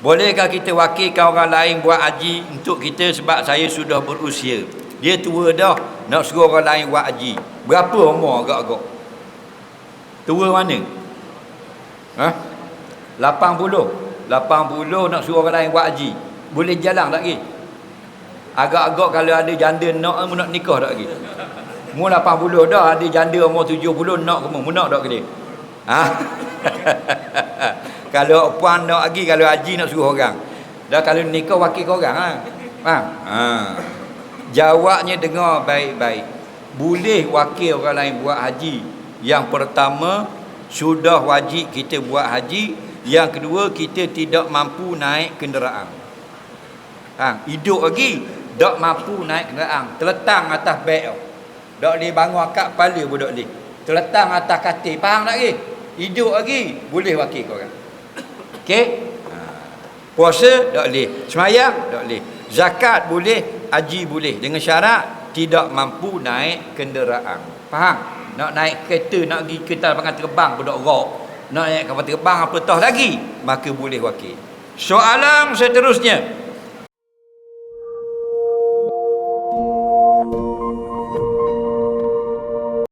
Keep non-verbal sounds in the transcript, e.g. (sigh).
Bolehkah kita wakilkan orang lain buat haji untuk kita sebab saya sudah berusia. Dia tua dah, nak suruh orang lain buat haji. Berapa umur agak-agak? Tua mana? Ha? 80. 80 nak suruh orang lain buat haji. Boleh jalan tak lagi? Agak-agak kalau ada janda nak mu nak nikah tak lagi? Mu 80 dah ada janda umur 70 nak kamu, mu nak tak dia? Ha? (laughs) kalau puan nak lagi kalau haji nak suruh orang. Dah kalau nikah wakil kau orang ha. Faham? Ha. Jawabnya dengar baik-baik. Boleh wakil orang lain buat haji. Yang pertama sudah wajib kita buat haji, yang kedua kita tidak mampu naik kenderaan. Ha, hidup lagi tak mampu naik kenderaan, terletang atas beg. Tak boleh bangun akak kepala pun tak boleh. Terletang atas katil, faham tak lagi? Hidup lagi boleh wakil kau orang. Okey? Ha. Puasa tak boleh. Semayang tak boleh. Zakat boleh, haji boleh dengan syarat tidak mampu naik kenderaan. Faham? Nak naik kereta, nak pergi kereta pangan terbang pun rok. Nak naik kapal terbang apa tahu lagi, maka boleh wakil. Soalan seterusnya,